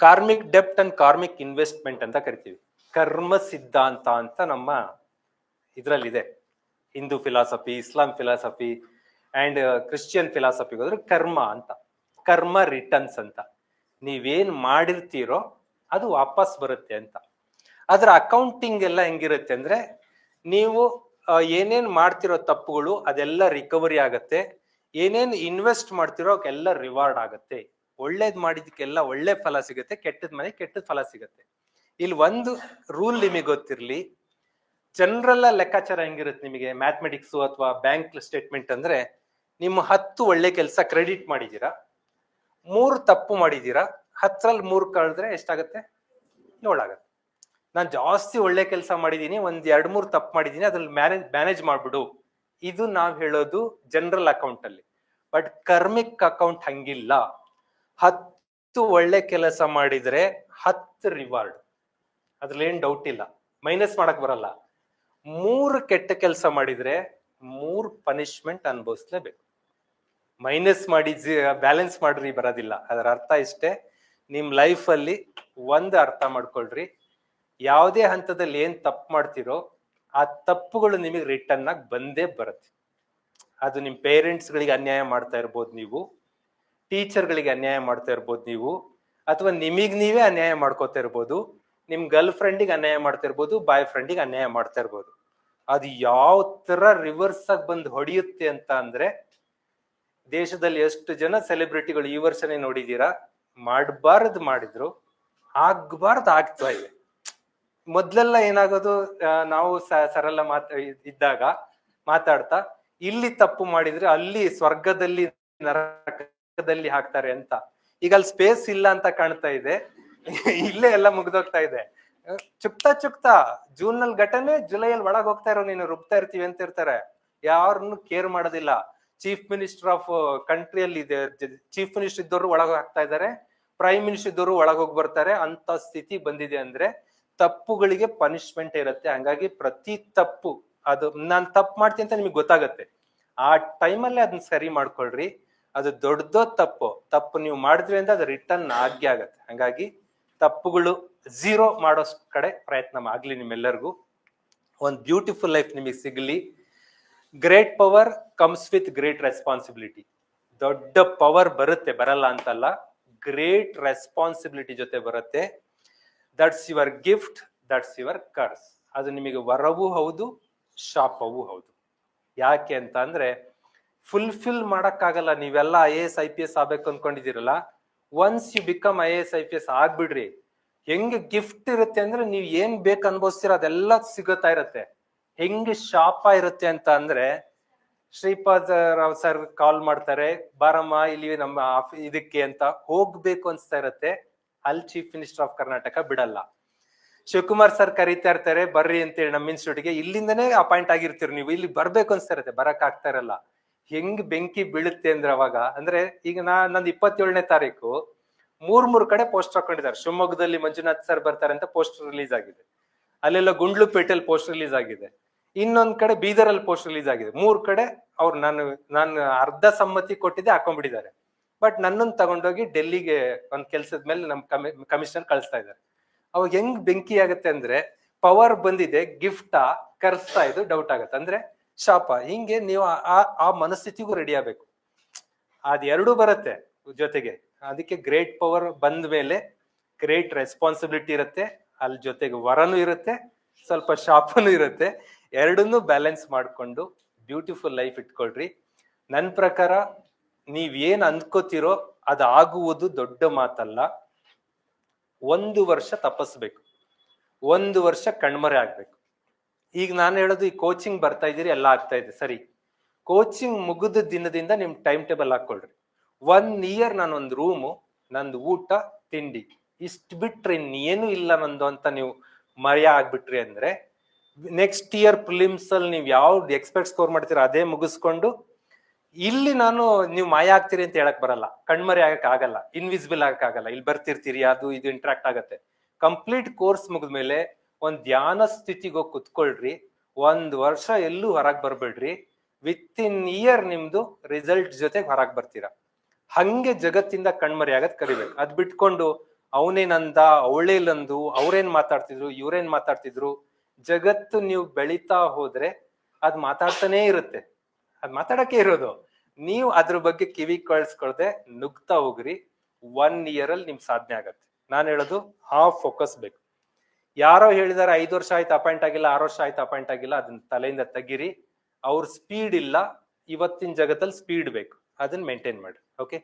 Karmic dept and karmic investment ಅಂತ ಕರಿತೀವಿ. ಕರ್ಮ ಸಿದ್ಧಾಂತ ಅಂತ ನಮ್ಮ ಇದರಲ್ಲಿದೆ. Hindu philosophy, Islam philosophy, and Christian philosophy ಹೋದ್ರೆ ಕರ್ಮ ಅಂತ. ಕರ್ಮ ರಿಟರ್ನ್ಸ್ ಅಂತ. ನೀವೇನ್ ಮಾಡಿರ್ತೀರೋ ಅದು ವಾಪಸ್ ಬರುತ್ತೆ ಅಂತ. ಅದರ ಅಕೌಂಟಿಂಗ್ ಎಲ್ಲ ಹೆಂಗಿರುತ್ತೆ ಅಂದ್ರೆ ನೀವು ಏನೇನ್ ಮಾಡ್ತಿರೋ ತಪ್ಪುಗಳು ಅದೆಲ್ಲ ರಿಕವರಿ ಆಗತ್ತೆ. ಏನೇನ್ ಇನ್ವೆಸ್ಟ್ ಮಾಡ್ತಿರೋ ಅವಕ್ಕೆಲ್ಲ ರಿವಾರ್ಡ್ ಆಗತ್ತೆ. ಒಳ್ಳೇದ್ ಮಾಡಿದಕ್ಕೆಲ್ಲ ಒಳ್ಳೆ ಫಲ ಸಿಗುತ್ತೆ, ಕೆಟ್ಟದ ಮನೆ ಕೆಟ್ಟದ ಫಲ ಸಿಗುತ್ತೆ. ಇಲ್ಲಿ ಒಂದು ರೂಲ್ ನಿಮಗೆ ಗೊತ್ತಿರ್ಲಿ ಜನರಲ್ ಲೆಕ್ಕಾಚಾರ ಹೆಂಗಿರುತ್ತೆ ನಿಮಗೆ? ಮ್ಯಾಥಮೆಟಿಕ್ಸ್ ಅಥವಾ ಬ್ಯಾಂಕ್ ಸ್ಟೇಟ್ಮೆಂಟ್ ಅಂದ್ರೆ ನಿಮ್ಮ ಹತ್ತು ಒಳ್ಳೆ ಕೆಲಸ ಕ್ರೆಡಿಟ್ ಮಾಡಿದೀರಾ, ಮೂರು ತಪ್ಪು ಮಾಡಿದೀರಾ ಹತ್ತರಲ್ಲಿ ಮೂರು ಕಳೆದ್ರೆ ಎಷ್ಟಾಗತ್ತೆ? ಏಳಾಗತ್ತೆ ನಾನು ಜಾಸ್ತಿ ಒಳ್ಳೆ ಕೆಲಸ ಮಾಡಿದ್ದೀನಿ ಒಂದ್ ಎರಡ್ ಮೂರು ತಪ್ಪು ಮಾಡಿದ್ದೀನಿ ಅದ್ರಲ್ಲಿ ಮ್ಯಾನೇಜ್ ಮ್ಯಾನೇಜ್ ಮಾಡ್ಬಿಡು. ಇದು ನಾವು ಹೇಳೋದು ಜನರಲ್ ಅಕೌಂಟ್ ಅಲ್ಲಿ ಬಟ್ ಕರ್ಮಿಕ್ ಅಕೌಂಟ್ ಹಂಗಿಲ್ಲ. ಹತ್ತು ಒಳ್ಳೆ ಕೆಲಸ ಮಾಡಿದ್ರೆ ಹತ್ತು ರಿವಾರ್ಡ್ ಅದ್ರಲ್ಲಿ ಏನ್ ಡೌಟ್ ಇಲ್ಲ. ಮೈನಸ್ ಮಾಡಕ್ ಬರಲ್ಲ. ಮೂರು ಕೆಟ್ಟ ಕೆಲಸ ಮಾಡಿದ್ರೆ ಮೂರು ಪನಿಷ್ಮೆಂಟ್ ಅನುಭವಿಸ್ಲೇಬೇಕು. ಮೈನಸ್ ಮಾಡಿ ಬ್ಯಾಲೆನ್ಸ್ ಮಾಡ್ರಿ ಬರೋದಿಲ್ಲ. ಅದರ ಅರ್ಥ ಇಷ್ಟೇ. ನಿಮ್ ಲೈಫ್ ಅಲ್ಲಿ ಒಂದ್ ಅರ್ಥ ಮಾಡ್ಕೊಳ್ರಿ. ಯಾವುದೇ ಹಂತದಲ್ಲಿ ಏನ್ ತಪ್ಪು ಮಾಡ್ತಿರೋ ಆ ತಪ್ಪುಗಳು ನಿಮಗೆ ರಿಟರ್ನ್ ಆಗಿ ಬಂದೇ ಬರುತ್ತೆ. ಅದು ನಿಮ್ಮ ಪೇರೆಂಟ್ಸ್ ಗಳಿಗೆ ಅನ್ಯಾಯ ಮಾಡ್ತಾ ಇರ್ಬೋದು ನೀವು. ಟೀಚರ್ ಗಳಿಗೆ ಅನ್ಯಾಯ ಮಾಡ್ತಾ ಇರ್ಬೋದು ನೀವು, ಅಥವಾ ನಿಮಗ್ ನೀವೇ ಅನ್ಯಾಯ ಮಾಡ್ಕೋತಾ ಇರ್ಬೋದು, ನಿಮ್ ಗರ್ಲ್ ಫ್ರೆಂಡಿಗೆ ಅನ್ಯಾಯ ಮಾಡ್ತಾ ಇರ್ಬೋದು ಬಾಯ್ ಫ್ರೆಂಡಿಗೆ ಅನ್ಯಾಯ ಮಾಡ್ತಾ ಇರ್ಬೋದು. ಅದು ಯಾವ ತರ ರಿವರ್ಸ್ ಆಗಿ ಬಂದು ಹೊಡೆಯುತ್ತೆ ಅಂತ ಅಂದ್ರೆ, ದೇಶದಲ್ಲಿ ಎಷ್ಟು ಜನ ಸೆಲೆಬ್ರಿಟಿಗಳು ಈ ವರ್ಷನೇ ನೋಡಿದೀರಾ? ಮಾಡಬಾರ್ದು ಮಾಡಿದ್ರು, ಆಗ್ಬಾರ್ದು ಆಗ್ತಾ ಇದೆ. ಮೊದ್ಲೆಲ್ಲ ಏನಾಗೋದು ನಾವು ಸರಳ ಮಾತ, ಇದ್ದಾಗ ಮಾತಾಡ್ತಾ, ಇಲ್ಲಿ ತಪ್ಪು ಮಾಡಿದ್ರೆ ಅಲ್ಲಿ ಸ್ವರ್ಗದಲ್ಲಿ ನರಕದಲ್ಲಿ ಹಾಕ್ತಾರೆ ಅಂತ. ಈಗ ಅಲ್ಲಿ ಸ್ಪೇಸ್ ಇಲ್ಲ ಅಂತ ಕಾಣ್ತಾ ಇದೆ. ಇಲ್ಲೇ ಎಲ್ಲ ಮುಗ್ದೋಗ್ತಾ ಇದೆ. ಚುಕ್ತಾ ಚುಕ್ತಾ ಜೂನ್ನಲ್ಲಿ ಘಟನೆ, ಜುಲೈಯಲ್ಲಿ ಒಳಗ್ ಹೋಗ್ತಾ ಇರೋ ನೀನು ರುಬ್ತಾ ಇರ್ತೀವಿ ಅಂತ ಇರ್ತಾರೆ. ಯಾರನ್ನು ಕೇರ್ ಮಾಡೋದಿಲ್ಲ. ಚೀಫ್ ಮಿನಿಸ್ಟರ್ ಆಫ್ ಕಂಟ್ರಿಯಲ್ಲಿ ಇದೆ. ಚೀಫ್ ಮಿನಿಸ್ಟರ್ ಇದ್ದವರು ಒಳಗೆ ಹಾಕ್ತಾ ಇದ್ದಾರೆ. ಪ್ರೈಮ್ ಮಿನಿಸ್ಟರ್ ಇದ್ದವರು ಒಳಗೋಗಿ ಬರ್ತಾರೆ. ಅಂತ ಸ್ಥಿತಿ ಬಂದಿದೆ ಅಂದ್ರೆ ತಪ್ಪುಗಳಿಗೆ ಪನಿಷ್ಮೆಂಟ್ ಇರುತ್ತೆ. ಹಂಗಾಗಿ ಪ್ರತಿ ತಪ್ಪು, ಅದು ನಾನು ತಪ್ಪು ಮಾಡ್ತೀನಿ ಅಂತ ನಿಮಗೆ ಗೊತ್ತಾಗತ್ತೆ. ಆ ಟೈಮಲ್ಲೇ ಅದನ್ನ ಸರಿ ಮಾಡ್ಕೊಳ್ರಿ. ಅದು ದೊಡ್ಡದೋ ತಪ್ಪು ತಪ್ಪು ನೀವು ಮಾಡಿದ್ರಿ ಅಂದ್ರೆ ಅದು ರಿಟರ್ನ್ ಆಗಿ ಆಗತ್ತೆ. ಹಂಗಾಗಿ ತಪ್ಪುಗಳು ಝೀರೋ ಮಾಡೋ ಕಡೆ ಪ್ರಯತ್ನ ಆಗ್ಲಿ ನಿಮ್ಮೆಲ್ಲರಿಗೂ. ಒಂದು ಬ್ಯೂಟಿಫುಲ್ ಲೈಫ್ ನಿಮಗೆ ಸಿಗಲಿ. Great power comes with great responsibility ದೊಡ್ಡ ಪವರ್ ಬರುತ್ತೆ, ಬರಲ್ಲ ಅಂತಲ್ಲ. ಗ್ರೇಟ್ ರೆಸ್ಪಾನ್ಸಿಬಿಲಿಟಿ ಜೊತೆ ಬರುತ್ತೆ. That's your gift that's your curse ಅದು ನಿಮಗೆ ವರವೂ ಹೌದು, ಶಾಪವೂ ಹೌದು. ಯಾಕೆ ಅಂತ ಅಂದ್ರೆ ಫುಲ್ಫಿಲ್ ಮಾಡಕ್ಕಾಗಲ್ಲ. ನೀವೆಲ್ಲ I A S I P S ಆಗ್ಬೇಕು ಅನ್ಕೊಂಡಿದ್ದೀರಲ್ಲ once you become I A S I P S ಆಗ್ಬಿಡ್ರಿ. ಹೆಂಗ್ ಗಿಫ್ಟ್ ಇರುತ್ತೆ ಅಂದ್ರೆ ನೀವ್ ಏನ್ ಬೇಕು ಅನ್ಭವಿಸ್ತೀರ ಅದೆಲ್ಲ ಸಿಗುತ್ತಾ ಇರತ್ತೆ. ಹೆಂಗ್ ಶಾಪ ಇರುತ್ತೆ ಅಂತ ಅಂದ್ರೆ, ಶ್ರೀಪಾದ್ ರಾವ್ ಸರ್ ಕಾಲ್ ಮಾಡ್ತಾರೆ, ಬಾರಮ್ಮ ಇಲ್ಲಿ ನಮ್ಮ ಇದಕ್ಕೆ ಅಂತ ಹೋಗ್ಬೇಕು ಅನ್ಸ್ತಾ ಇರತ್ತೆ. ಅಲ್ಲಿ ಚೀಫ್ ಮಿನಿಸ್ಟರ್ ಆಫ್ ಕರ್ನಾಟಕ ಬಿಡಲ್ಲ. ಶಿವಕುಮಾರ್ ಸರ್ ಕರೀತಾ ಇರ್ತಾರೆ, ಬರ್ರಿ ಅಂತೇಳಿ ನಮ್ಮ ಇನ್ಸ್ಟಿಟ್ಯೂಟ್ಗೆ ಇಲ್ಲಿಂದನೇ ಅಪಾಯಿಂಟ್ ಆಗಿರ್ತೀರಿ ನೀವು. ಇಲ್ಲಿ ಬರ್ಬೇಕು ಅನ್ಸ್ತಾ ಇರತ್ತೆ. ಬರಕ್ ಆಗ್ತಾ ಇರಲ್ಲ. ಹೆಂಗ್ ಬೆಂಕಿ ಬೀಳುತ್ತೆ ಅಂದ್ರೆ ಅವಾಗ, ಅಂದ್ರೆ ಈಗ ನಾ, ನಂದು ಇಪ್ಪತ್ತೇಳನೇ ತಾರೀಕು, ಮೂರ್ ಮೂರ್ ಕಡೆ ಪೋಸ್ಟರ್ ಹಾಕೊಂಡಿದ್ದಾರೆ. ಶಿವಮೊಗ್ಗದಲ್ಲಿ ಮಂಜುನಾಥ್ ಸರ್ ಬರ್ತಾರೆ ಅಂತ ಪೋಸ್ಟರ್ ರಿಲೀಸ್ ಆಗಿದೆ. ಅಲ್ಲೆಲ್ಲ ಗುಂಡ್ಲುಪೇಟೆಲ್ ಪೋಸ್ಟ್ ರಿಲೀಸ್ ಆಗಿದೆ. ಇನ್ನೊಂದ್ ಕಡೆ ಬೀದರಲ್ಲಿ ಪೋಸ್ಟ್ ರಿಲೀಸ್ ಆಗಿದೆ. ಮೂರ್ ಕಡೆ ಅವ್ರು ನಾನು ನಾನು ಅರ್ಧ ಸಮ್ಮತಿ ಕೊಟ್ಟಿದ್ದೆ, ಹಾಕೊಂಡ್ಬಿಟ್ಟಿದ್ದಾರೆ. ಬಟ್ ನನ್ನನ್ನು ತಗೊಂಡೋಗಿ ಡೆಲ್ಲಿಗೆ ಒಂದ್ ಕೆಲ್ಸದ ಮೇಲೆ ನಮ್ ಕಮಿಷನ್ ಕಳಿಸ್ತಾ ಇದ್ದಾರೆ. ಅವಾಗ ಹೆಂಗ್ ಬೆಂಕಿ ಆಗುತ್ತೆ ಅಂದ್ರೆ ಪವರ್ ಬಂದಿದೆ ಗಿಫ್ಟಾ ಕರ್ಸ್ತಾ ಇದು ಡೌಟ್ ಆಗತ್ತೆ. ಅಂದ್ರೆ ಶಾಪ. ಹಿಂಗೆ ನೀವು ಆ- ಆ- ಮನಸ್ಥಿತಿಗೂ ರೆಡಿ ಆಗ್ಬೇಕು. ಎರಡೂ ಬರುತ್ತೆ ಜೊತೆಗೆ. ಅದಕ್ಕೆ ಗ್ರೇಟ್ ಪವರ್ ಬಂದ ಮೇಲೆ ಗ್ರೇಟ್ ರೆಸ್ಪಾನ್ಸಿಬಿಲಿಟಿ ಇರುತ್ತೆ. ಅಲ್ಲಿ ಜೊತೆಗೆ ವರನು ಇರುತ್ತೆ, ಸ್ವಲ್ಪ ಶಾಪನೂ ಇರುತ್ತೆ. ಎರಡನ್ನೂ ಬ್ಯಾಲೆನ್ಸ್ ಮಾಡಿಕೊಂಡು ಬ್ಯೂಟಿಫುಲ್ ಲೈಫ್ ಇಟ್ಕೊಳ್ರಿ. ನನ್ನ ಪ್ರಕಾರ ನೀವ್ ಏನ್ ಅಂದ್ಕೋತಿರೋ ಅದು ಆಗುವುದು ದೊಡ್ಡ ಮಾತಲ್ಲ. ಒಂದು ವರ್ಷ ತಪಸ್ಬೇಕು ಒಂದು ವರ್ಷ ಕಣ್ಮರೆ ಆಗ್ಬೇಕು. ಈಗ ನಾನು ಹೇಳೋದು ಈ ಕೋಚಿಂಗ್ ಬರ್ತಾ ಇದ್ದೀರಿ, ಎಲ್ಲ ಆಗ್ತಾ ಇದೆ. ಸರಿ. ಕೋಚಿಂಗ್ ಮುಗಿದ ದಿನದಿಂದ ನಿಮ್ ಟೈಮ್ ಟೇಬಲ್ ಹಾಕೊಳ್ರಿ. ಒನ್ ಇಯರ್ ನಾನೊಂದು ರೂಮು ನಂದು ಊಟ, ತಿಂಡಿ. ಇಷ್ಟು ಬಿಟ್ರಿ ಇನ್ನೇನು ಇಲ್ಲ ನಂದು ಅಂತ ನೀವು ಮರ್ಯ ಆಗ್ಬಿಟ್ರಿ ಅಂದ್ರೆ ನೆಕ್ಸ್ಟ್ ಇಯರ್ ಪ್ರಿಲಿಮ್ಸ್ ಅಲ್ಲಿ ನೀವು ಯಾವ್ದು ಎಕ್ಸ್ಪೆಕ್ಟ್ ಸ್ಕೋರ್ ಮಾಡ್ತೀರ ಅದೇ ಮುಗಿಸ್ಕೊಂಡು, ಇಲ್ಲಿ ನಾನು ನೀವು ಮಾಯ ಆಗ್ತೀರಿ ಅಂತ ಹೇಳಕ್ ಬರಲ್ಲ. ಕಣ್ಮರೆ ಆಗಕ್ ಆಗಲ್ಲ. ಇನ್ವಿಸಿಬಲ್ ಆಗಕ್ ಆಗಲ್ಲ. ಇಲ್ಲಿ ಬರ್ತಿರ್ತೀರಿ, ಅದು ಇದು ಇಂಟ್ರಾಕ್ಟ್ ಆಗತ್ತೆ. ಕಂಪ್ಲೀಟ್ ಕೋರ್ಸ್ ಮುಗಿದ್ಮೇಲೆ ಒಂದ್ ಧ್ಯಾನ ಸ್ಥಿತಿಗೆ ಹೋಗಿ ಕುತ್ಕೊಳ್ರಿ, ಒಂದ್ ವರ್ಷ ಎಲ್ಲೂ ಹೊರಗೆ ಬರ್ಬೇಡ್ರಿ ವಿತ್ ಇನ್ ಇಯರ್ ನಿಮ್ದು ರಿಸಲ್ಟ್ ಜೊತೆಗೆ ಹೊರಗೆ ಬರ್ತೀರಾ. ಹಂಗೆ ಜಗತ್ತಿಂದ ಕಣ್ಮರೆ ಆಗದ್ ಕರಿಬೇಕು. ಅದ್ ಬಿಟ್ಕೊಂಡು ಅವನೇನಂದ, ಅವಳೇಲಂದು, ಅವ್ರೇನ್ ಮಾತಾಡ್ತಿದ್ರು, ಇವ್ರೇನ್ ಮಾತಾಡ್ತಿದ್ರು, ಜಗತ್ತು ನೀವು ಬೆಳೀತಾ ಹೋದ್ರೆ ಅದ್ ಮಾತಾಡ್ತಾನೇ ಇರುತ್ತೆ. ಅದ್ ಮಾತಾಡಕ್ಕೆ ಇರೋದು. ನೀವು ಅದ್ರ ಬಗ್ಗೆ ಕಿವಿ ಕಳ್ಸ್ಕೊಳ್ದೆ ನುಗ್ತಾ ಹೋಗ್ರಿ. ಒನ್ ಇಯರ್ ಅಲ್ಲಿ ನಿಮ್ ಸಾಧನೆ ಆಗತ್ತೆ. ನಾನು ಹೇಳೋದು ಹಾಫ್ ಫೋಕಸ್ ಬೇಕು. ಯಾರೋ ಹೇಳಿದಾರೆ ಐದು ವರ್ಷ ಆಯ್ತು ಅಪಾಯಿಂಟ್ ಆಗಿಲ್ಲ, ಆರು ವರ್ಷ ಆಯ್ತು ಅಪಾಯಿಂಟ್ ಆಗಿಲ್ಲ, ಅದನ್ನ ತಲೆಯಿಂದ ತೆಗಿರಿ. ಅವ್ರ ಸ್ಪೀಡ್ ಇಲ್ಲ, ಇವತ್ತಿನ ಜಗತ್ತಲ್ಲಿ ಸ್ಪೀಡ್ ಬೇಕು. ಅದನ್ನ ಮೇಂಟೈನ್ ಮಾಡಿ ಓಕೆ